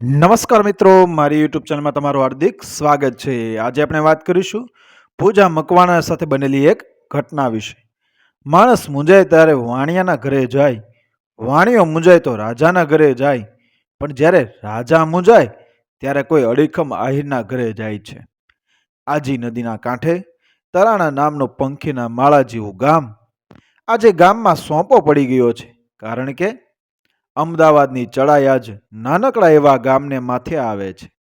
નમસ્કાર મિત્રો, મારી યુટ્યુબ ચેનલમાં તમારું હાર્દિક સ્વાગત છે. આજે આપણે વાત કરીશું પૂજા મકવાણા સાથે બનેલી એક ઘટના વિશે. માણસ મૂંઝાય ત્યારે વાણિયાના ઘરે જાય વાણિયો મૂંઝાય તો રાજાના ઘરે જાય, પણ જ્યારે રાજા મૂંઝાય ત્યારે કોઈ અડીખમ આહિરના ઘરે જાય છે. આજી નદીના કાંઠે તરાણા નામનો પંખીના માળા જેવું ગામ આજે ગામમાં સોંપો પડી ગયો છે. કારણ કે અમદાવાદની ચડાઈ જ નાનકડા એવા ગામને માથે આવે છે.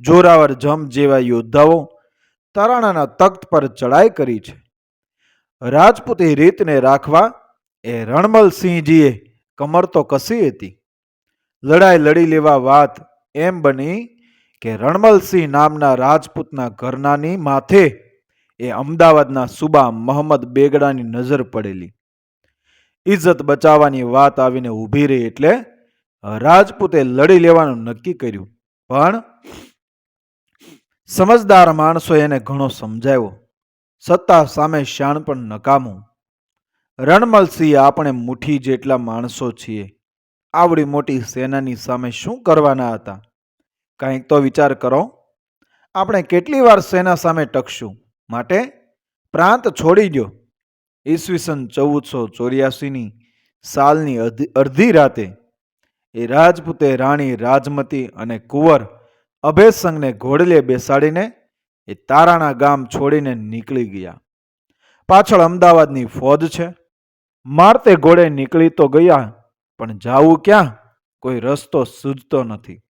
જોરાવર જમ જેવા યોદ્ધાઓ તરાણાના તખ્ત પર ચડાઈ કરી છે. રાજપૂતી રીતને રાખવા એ રણમલસિંહજીએ કમર તો કસી હતી. લડાઈ લડી લેવા વાત એમ બની કે રણમલસિંહ નામના રાજપૂતના ઘરનાની માથે એ અમદાવાદના સુબા મોહમ્મદ બેગડાની નજર પડેલી. ઇજ્જત બચાવવાની વાત આવીને ઊભી રહી એટલે રાજપૂતે લડી લેવાનું નક્કી કર્યું. પણ સમજદાર માણસો એને ઘણો સમજાવ્યો. સત્તા સામે શાણ પણ નકામું. રણમલસિંહ આપણે મુઠ્ઠી જેટલા માણસો છીએ. આવડી મોટી સેનાની સામે શું કરવાના હતા? કાંઈક તો વિચાર કરો. આપણે કેટલી વાર સેના સામે ટકશું? માટે પ્રાંત છોડી દો ઈસવીસન ચૌદસો ચોર્યાસીની સાલની અડધી રાતે એ રાજપૂતે રાણી રાજમતી અને કુંવર અભયસંગને ઘોડલે બેસાડીને એ તારાણા ગામ છોડીને નીકળી ગયા. પાછળ અમદાવાદની ફોજ છે. મારતે ઘોડે નીકળી તો ગયા, પણ જાવું ક્યાં? કોઈ રસ્તો સૂઝતો નથી.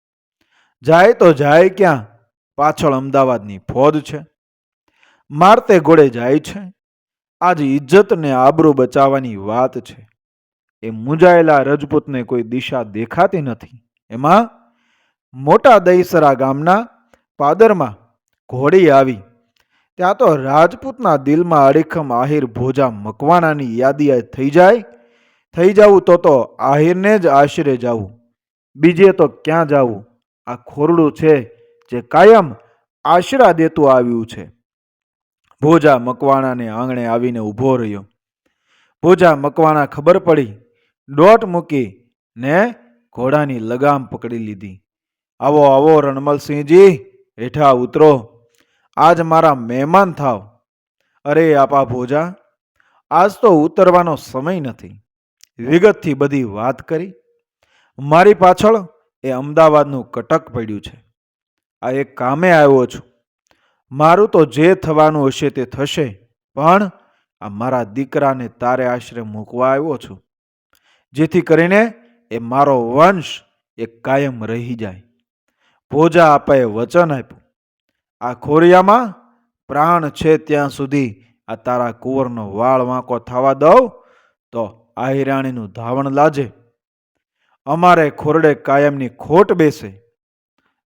જાય તો જાય ક્યાં? પાછળ અમદાવાદની ફોજ છે. મારતે ઘોડે જાય છે. આજ ઇજ્જતને આબરૂ બચાવવાની વાત છે. એ મૂંઝાયેલા રજપૂતને કોઈ દિશા દેખાતી નથી. એમાં મોટા દહીસરા ગામના પાદરમાં ઘોડી આવી. ત્યાં તો રાજપૂતના દિલમાં અડીખમ આહિર ભોજા મકવાણાની યાદી થઈ જાય. થઈ જવું તો તો આહિરને જ આશરે જવું બીજે તો ક્યાં જવું આ ખોરડું છે જે કાયમ આશરા દેતું આવ્યું છે. ભોજા મકવાણાને આંગણે આવીને ઊભો રહ્યો. ભોજા મકવાણા ખબર પડી. દોટ મૂકી ને ઘોડાની લગામ પકડી લીધી. આવો આવો રણમલસિંહજી, હેઠા ઉતરો. આજ મારા મહેમાન થાવ. અરે, આપા ભોજા, આજ તો ઉતરવાનો સમય નથી. વિગતથી બધી વાત કરી. મારી પાછળ એ અમદાવાદનું કટક પડ્યું છે. આ એક કામે આવ્યો છું. મારું તો જે થવાનું હશે તે થશે, પણ આ મારા દીકરાને તારે આશરે મૂકવા આવ્યો છું. જેથી કરીને એ મારો વંશ એ કાયમ રહી જાય. ભોજા આપાએ વચન આપ્યું. આ ખોરિયામાં પ્રાણ છે ત્યાં સુધી આ તારા કુંવરનો વાળ વાંકો થવા દઉં તો આહિરાણીનું ધાવણ લાજે. અમારે ખોરડે કાયમની ખોટ બેસે.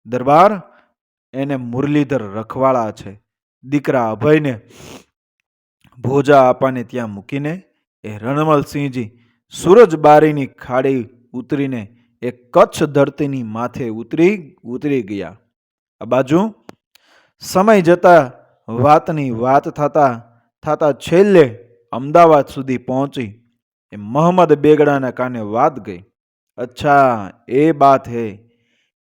દરબાર એને મુરલીધર રખવાળા છે. દીકરા અભયને ભોજા આપાને ત્યાં મૂકીને એ રણમલસિંહજી સૂરજબારીની ખાડી ઉતરીને એ કચ્છ ધરતીની માથે ઉતરી ઉતરી ગયા. આ બાજુ સમય જતા વાતની વાત થતા થતા છેલ્લે અમદાવાદ સુધી પહોંચી એ મોહમ્મદ બેગડાના કાને વાત ગઈ. અચ્છા, એ બાત હે.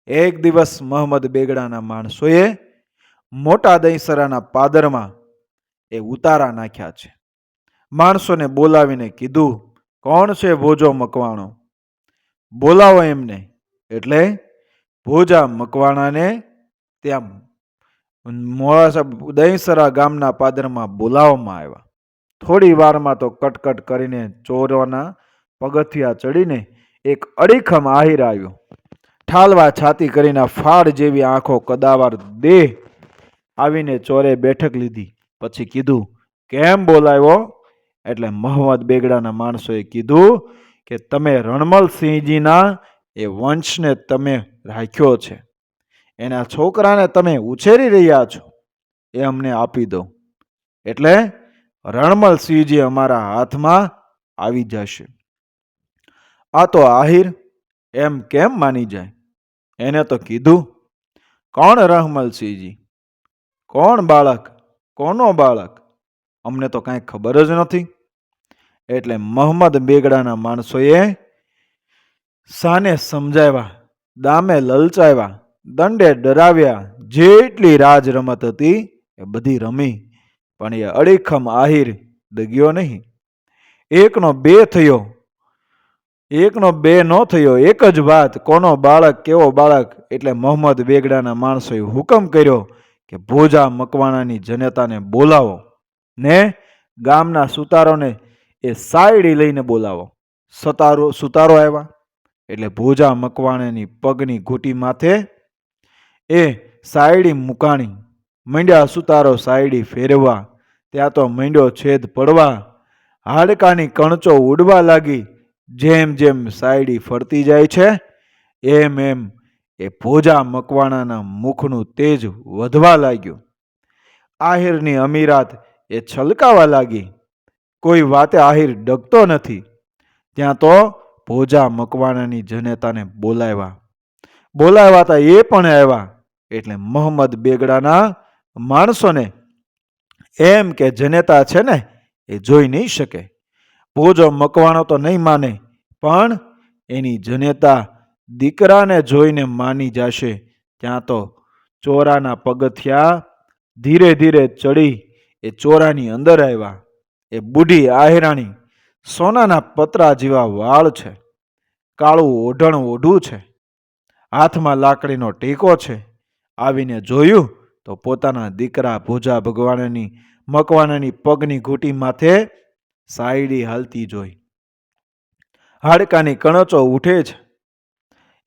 એક દિવસ મોહમ્મદ બેગડાના માણસોએ મોટા દહીસરાના પાદરમાં એ ઉતારા નાખ્યા છે. માણસોને બોલાવીને કીધું, કોણ છે ભોજો મકવાણો? બોલાવો એમને, એટલે ભોજા મકવાણાને ત્યાં મોડાસા દહીસરા ગામના પાદરમાં બોલાવવામાં આવ્યા. થોડી વારમાં તો કટકટ કરીને ચોરોના પગથિયા ચડીને એક અડીખમ આહિર આવ્યો. ઠાલવા છાતી કરીને ફાળ જેવી આંખો કદાવાર દેહ આવીને ચોરે બેઠક લીધી. પછી કીધું, કેમ બોલાવ્યો? એટલે મોહમ્મદ બેગડાના માણસોએ કીધું કે, તમે રણમલસિંહજીના એ વંશને તમે રાખ્યો છે. એના છોકરાને તમે ઉછેરી રહ્યા છો. એ અમને આપી દો. એટલે રણમલસિંહજી અમારા હાથમાં આવી જશે. આ તો આહિર એમ કેમ માની જાય? એને તો કીધું, કોણ રહમલસિંહજી? કોણ બાળક? કોનો બાળક? અમને તો કાંઈ ખબર જ નથી. એટલે મોહમ્મદ બેગડાના માણસોએ સાને સમજાવ્યા, દામે લલચાવ્યા, દંડે ડરાવ્યા, જેટલી રાજ રમત હતી એ બધી રમી, પણ એ અડીખમ આહિર દગ્યો નહીં. એકનો બે થયો એકનો બે ન થયો, એક જ વાત, કોનો બાળક, કેવો બાળક? એટલે મોહમ્મદ બેગડાના માણસોએ હુકમ કર્યો કે ભોજા મકવાણાની જનતાને બોલાવો ને ગામના સુતારોને એ સાયડી લઈને બોલાવો. સતારો, સુતારો આવ્યા. એટલે ભોજા મકવાણાની પગની ઘૂંટી માથે એ સાયડી મુકાણી. મંડ્યા સુતારો સાયડી ફેરવા ત્યાં તો મંડ્યો છેદ પડવા, હાડકાની કણચો ઉડવા લાગી જેમ જેમ સાયડી ફરતી જાય છે, એમ એમ એ ભોજા મકવાણાના મુખનું તેજ વધવા લાગ્યું. આહિરની અમીરાત એ છલકાવા લાગી. કોઈ વાતે આહિર ડગતો નથી. ત્યાં તો ભોજા મકવાણાની જનેતાને બોલાવ્યા. બોલાવ્યા હતા એ પણ આવ્યા એટલે મોહમ્મદ બેગડાના માણસોને એમ કે જનેતા છે ને એ જોઈ નહીં શકે. ભોજો મકવાણો તો નહીં માને, પણ એની જનેતા દીકરાને જોઈને માની જશે. ત્યાં તો ચોરાના પગથિયા ધીરે ધીરે ચડી એ ચોરાની અંદર આવ્યા. એ બુઢી આહેરાણી સોનાના પતરા જેવા વાળ છે, કાળું ઓઢણ ઓઢું છે, હાથમાં લાકડીનો ટેકો છે. આવીને જોયું તો પોતાના દીકરા ભોજા ભગવાનની મકવાનાની પગની ઘૂંટી માથે સાયડી હાલતી જોઈ. હાડકાની કણચો ઉઠે છે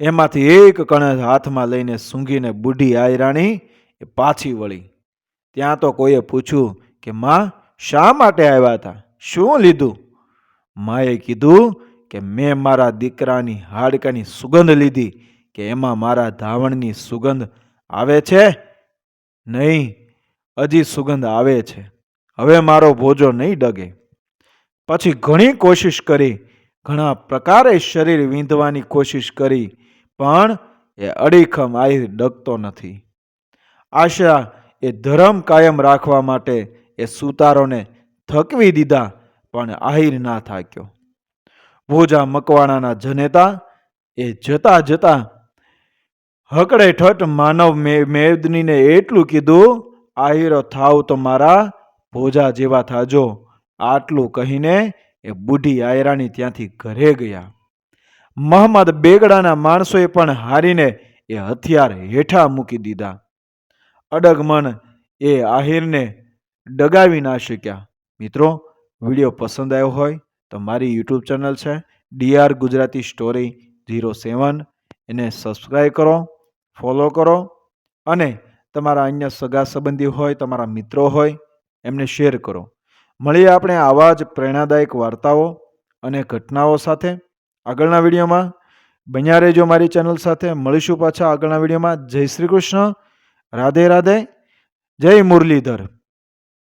એમાંથી એક કણચ હાથમાં લઈને સૂંઘીને બુઢી આયરાણી એ પાછી વળી. ત્યાં તો કોઈએ પૂછ્યું કે, માં, શા માટે આવ્યા હતા? શું લીધું? માએ કીધું કે, મેં મારા દીકરાની હાડકાની સુગંધ લીધી કે એમાં મારા ધાવણની સુગંધ આવે છે? નહીં, હજી સુગંધ આવે છે. હવે મારો ભોજો નહીં ડગે. પછી ઘણી કોશિશ કરી, ઘણા પ્રકારે શરીર વીંધવાની કોશિશ કરી, પણ એ અડીખમ આહિર ડગતો નથી. આશા એ ધર્મ કાયમ રાખવા માટે એ સુતારોને થકવી દીધા, પણ આહિર ના થાક્યો. ભોજા મકવાણાના જનેતા એ જતા જતા હકડે ઠઠ માનવ મેદનીને એટલું કીધું, આહિરો થાવ તો મારા ભોજા જેવા થાજો. આટલું કહીને એ બુઢી આયરાણી ત્યાંથી ઘરે ગયા. મહમ્મદ બેગડાના માણસોએ પણ હારીને એ હથિયાર હેઠા મૂકી દીધા. અડગમન એ આહિરને ડગાવી ના શક્યા. મિત્રો, વીડિયો પસંદ આવ્યો હોય તો મારી યુટ્યુબ ચેનલ છે DR Gujarati story zero seven. એને સબસ્ક્રાઈબ કરો, ફોલો કરો અને તમારા અન્ય સગા સંબંધી હોય, તમારા મિત્રો હોય, એમને શેર કરો. મળીએ આપણે આવા જ પ્રેરણાદાયક વાર્તાઓ અને ઘટનાઓ સાથે આગળના વિડીયોમાં. બન્યા રહેજો મારી ચેનલ સાથે. મળીશું પાછા આગળના વિડીયોમાં. જય શ્રી કૃષ્ણ. રાધે રાધે. જય મુરલીધર.